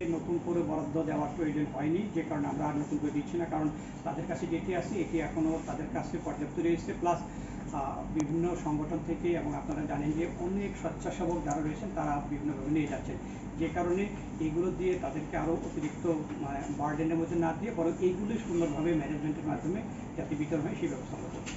নতুন করে বরাদ্দ দেওয়ার প্রয়োজন হয়নি, যে কারণে আমরা আর নতুন করে দিচ্ছি না, কারণ তাদের কাছে যেটি আছে এটি এখনও তাদের কাছে পর্যাপ্ত রয়েছে, প্লাস বিভিন্ন সংগঠন থেকে এবং আপনারা জানেন যে অনেক স্বেচ্ছাসেবক যারা রয়েছেন, তারা বিভিন্নভাবে নিয়ে যাচ্ছেন। যে কারণে এগুলো দিয়ে তাদেরকে আরও অতিরিক্ত বার্ডেনের মধ্যে না দিয়ে বরং এইগুলো সুন্দরভাবে ম্যানেজমেন্টের মাধ্যমে যাতে বিতরণ হয়, সেই ব্যবস্থা আমরা করছি।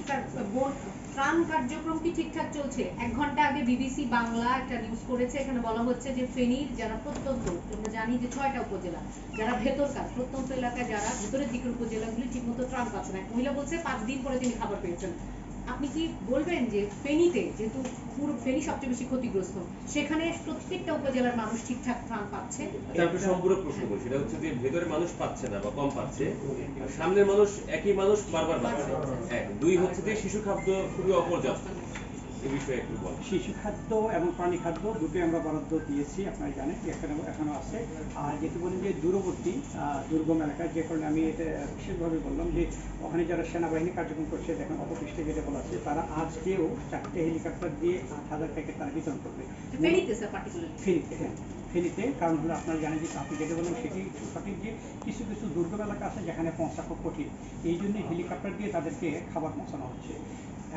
ত্রাণ কার্যক্রম কি ঠিকঠাক চলছে? এক ঘণ্টা আগে বিবিসি বাংলা একটা নিউজ করেছে, এখানে বলা হচ্ছে যে ফেনীর যারা প্রত্যন্ত আমরা জানি যে ছয়টা উপজেলা, যারা ভেতরকার, প্রত্যন্ত এলাকায় যারা ভেতরের দিকের উপজেলাগুলি ঠিকমতো ত্রাণ পাচ্ছে না। এক মহিলা বলছে, পাঁচ দিন পরে তিনি খাবার পেয়েছেন। আপনি কি বলবেন যে ফেনীতে, যেহেতু পুরো ফেনী সবচেয়ে বেশি ক্ষতিগ্রস্ত, সেখানে প্রত্যেকটা উপজেলার মানুষ ঠিকঠাক ত্রাণ পাচ্ছে? এটা আপনি সম্পূর্ণ প্রশ্ন করি। সেটা হচ্ছে যে ভেতরে মানুষ পাচ্ছে না বা কম পাচ্ছে সামনের মানুষ, একই মানুষ বারবার পাচ্ছে। এক, দুই হচ্ছে যে শিশু খাদ্য খুবই অপর্যাপ্ত। এই বিষয়ে একটু বল শিশু খাদ্য এবং প্রাণী খাদ্য দুটোই আমরা বরাদ্দ দিয়েছি আপনারা জানেন এখানে এখনও আছে। আর যেটি বলেন যে দূরবর্তী আহ, দুর্গম এলাকা যে কারণে আমি এটা বিশেষভাবে বললাম যে ওখানে যারা সেনাবাহিনী কার্যক্রম করছে দেখেন অপপৃষ্ঠে যেটা বলা আছে তারা আজকেও চারটে হেলিকপ্টার দিয়ে আট হাজার প্যাকেট তারা বিতরণ করবে। ফেনীতে স্যার পার্টিকুলার ফেনীতে হ্যাঁ। ফেনীতে কারণ হলো আপনারা জানেন যে আপনি যেটা বললেন সেটি সঠিক যে কিছু কিছু দুর্গম এলাকা আছে যেখানে পৌঁছা খুব কঠিন। এই জন্য হেলিকপ্টার দিয়ে তাদেরকে খাবার পৌঁছানো হচ্ছে।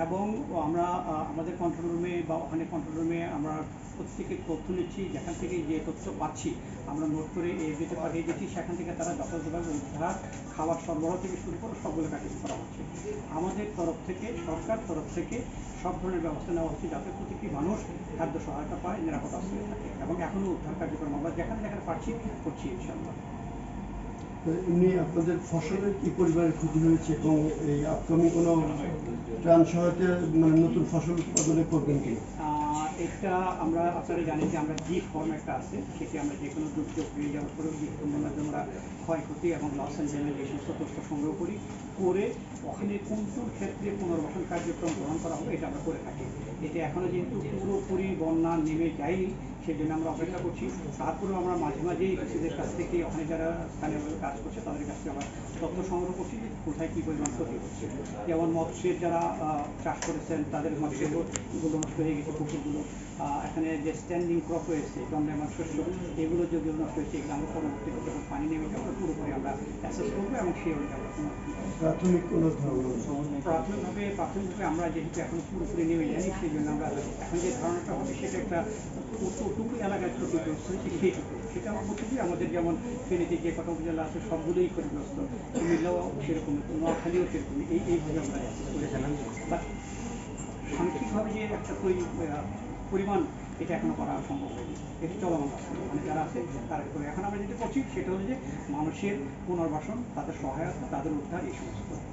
এবং আমরা আমাদের কন্ট্রোল রুমে বা ওখানে কন্ট্রোল রুমে আমরা প্রত্যেকের তথ্য নিচ্ছি, যেখান থেকে যে তথ্য পাচ্ছি, আমরা নোট করে এফডিতে পাঠিয়ে দিচ্ছি, সেখান থেকে তারা যথাযথভাবে উদ্ধার, খাবার সরবরাহ থেকে শুরু করে সবগুলো কার্যক্রম করা হচ্ছে। আমাদের তরফ থেকে, সরকার তরফ থেকে সব ধরনের ব্যবস্থা নেওয়া হচ্ছে যাতে প্রতিটি মানুষ খাদ্য সহায়তা পায়, নিরাপদ আশ্রয়ে থাকে এবং এখনও উদ্ধার কার্যক্রম আমরা যেখানে যেখানে পাচ্ছি করছি ইনশাল্লাহ তো এমনি আপনাদের ফসলের কি পরিমাণে ক্ষতি হয়েছে এবং এই আপকামিং কোনো ত্রাণ সহায়তা মানে নতুন ফসল উৎপাদনে করবেন কি এটা আমরা আপনারা জানেন যে আমরা জি ফর্ম একটা আছে, সেটি আমরা যে কোনো দুর্যোগ হয়ে যাওয়ার পরেও জি ফর্মের মাধ্যমে আমরা ক্ষয়ক্ষতি এবং লস অ্যান্ড ড্যামেজ এই সমস্ত তথ্য সংগ্রহ করি, করে ওখানে কোন কোন ক্ষেত্রে পুনর্বাসন কার্যক্রম গ্রহণ করা হবে, এটা আমরা করে থাকি। এটা এখনও যেহেতু পুরোপুরি বন্যা নেমে যায়নি সেই জন্য আমরা অপেক্ষা করছি। তারপরেও আমরা মাঝে মাঝেই কৃষিদের কাছ থেকে ওখানে যারা স্থানীয়ভাবে কাজ করছে, তাদের কাছ থেকে আমরা তথ্য সংগ্রহ করছি যে কোথায় কী পরিমাণ ক্ষতি হচ্ছে। যেমন মৎস্যের যারা চাষ করেছেন, তাদের মৎস্যগুলো নষ্ট হয়ে গেছে, পুকুরগুলো। এখানে যে স্ট্যান্ডিং ক্রপ রয়েছে দণ্ডায়মান শস্য এগুলো যেগুলো নষ্ট হয়েছে এগুলো আমরা পরবর্তীতে যখন পানি নেমে যাব পুরোপুরি আমরা অ্যাসেস করব এবং সেই অনুযায়ী আমরা প্রাথমিক কোনো ধরনের প্রাথমিকভাবে প্রাথমিকভাবে আমরা যেহেতু এখন পুরোপুরি নেমে যাইনি সেই জন্য আমরা এখন যে ধারণাটা হবে সেটা একটা টুকু এলাকায় ক্ষতিগ্রস্ত হয়েছে সেইটুকু সেটা আমার বলতে কি আমাদের যেমন ফেনীতে যে কটা উপজেলা আছে সবগুলোই ক্ষতিগ্রস্ত। কুমিল্লাও সেরকম নোয়াখালীও সেরকম এই এইভাবে আমরা করে গেলাম বাট সাংখ্যিকভাবে যে একটা তৈরি পরিমাণ এটা এখনও করা সম্ভব হয়নি। এটি চলমান মানে যারা আছে, তারা করে এখন আমরা যেটা করছি, সেটা হল যে মানুষের পুনর্বাসন, তাদের সহায়তা, তাদের উদ্ধার, এই সমস্ত।